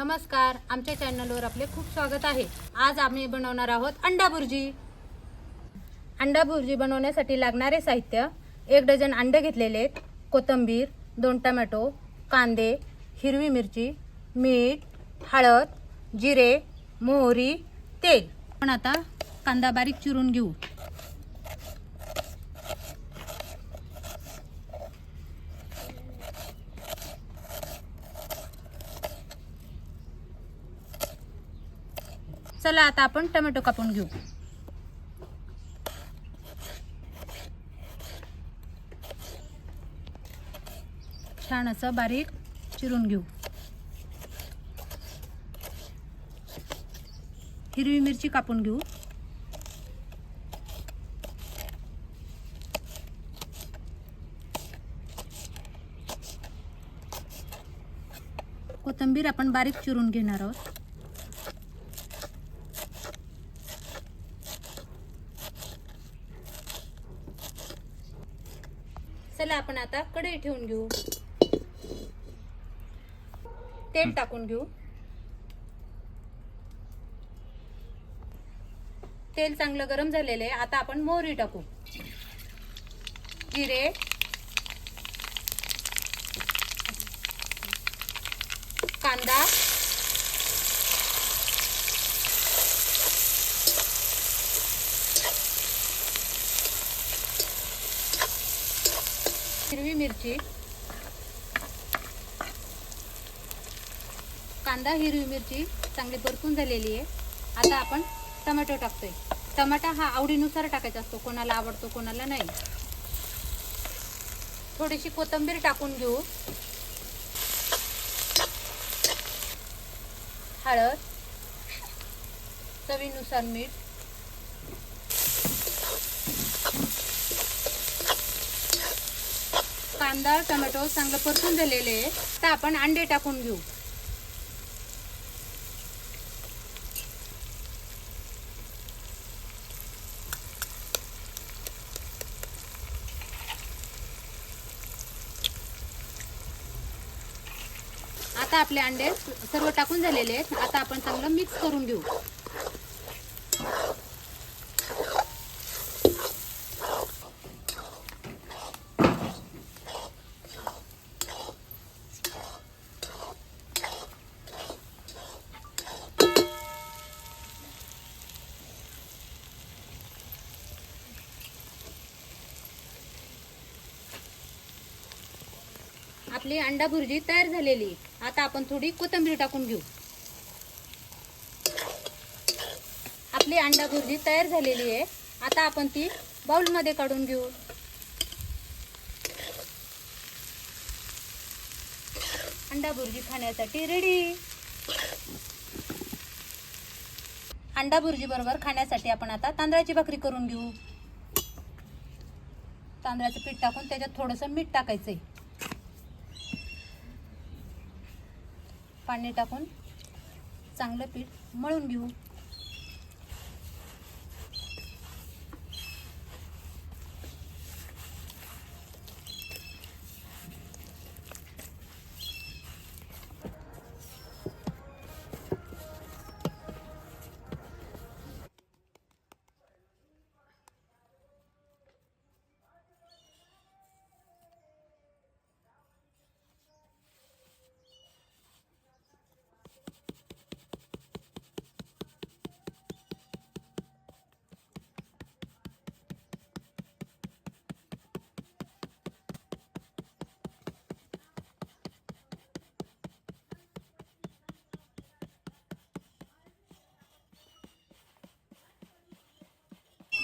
नमस्कार आमच्या चॅनलवर आपले खूप स्वागत आहे. आज आम्ही बनवणार आहोत अंडा भुर्जी. अंडा भुर्जी बनवण्यासाठी लागणारे साहित्य एक डझन अंडे घेतलेले आहेत. कोथिंबीर दोन टमॅटो कांदे हिरवी मिरची मीठ हळद जिरे मोहरी तेल. पण आता कांदा बारीक चिरून घेऊ. चला आता आपण टोमॅटो कापून घेऊ. छान असं बारीक चिरून घेऊ. हिरवी मिरची कापून घेऊ. कोथिंबीर आपण बारीक चिरून घेणार आहोत. चला आपण आता कढई ठेवून घेऊ. तेल टाकून घेऊ. तेल चांगलं गरम झालेलं आहे. आता आपण मोहरी टाकू. जिरे. कांदा. हिरवी मिरची. कांदा हिरवी मिरची चांगली परतून झालेली आहे. आता आपण टमॅटो टाकतोय. टमाटा हा आवडीनुसार टाकायचा असतो. कोणाला आवडतो कोणाला नाही. थोडीशी कोथिंबीर टाकून घेऊ. हळद. चवीनुसार मीठ. कांदा टोमॅटो चांगलं परतून झालेले आहे तर आपण अंडे टाकून घेऊ. आता आपले अंडे सर्व टाकून झालेले आहेत. आता आपण चांगलं मिक्स करून घेऊ. आपली अंडा भुर्जी तयार झालेली. आहे. आता आपण थोडी कोथिंबीर टाकून घेऊ. आपली अंडा भुर्जी तयार झालेली आहे. आता आपण ती बाउलमध्ये काढून घेऊ. अंडा भुर्जी खाण्यासाठी रेडी अंडा भुर्जी बरोबर खाण्यासाठी आपण आता तांदळाची भाकरी करून घेऊ. तांदळाचं पीठ टाकून त्याच्यात थोडंसं मीठ टाकायचंय. पाणी टाकून चांगलं पीठ मळून घेऊ.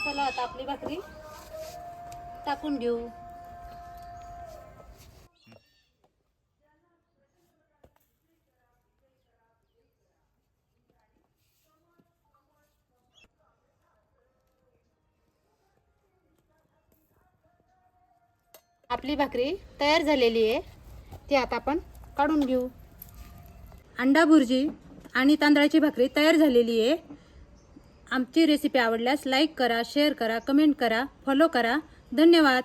चला आता आपली भाकरी. टाकून घेऊ आपली भाकरी तयार झालेली आहे. ती आता आपण काढून घेऊ. अंडा भुर्जी आणि तांदळाची भाकरी तयार झालेली आहे. आमची रेसिपी आवडल्यास लाईक करा शेअर करा कमेंट करा फॉलो करा. धन्यवाद.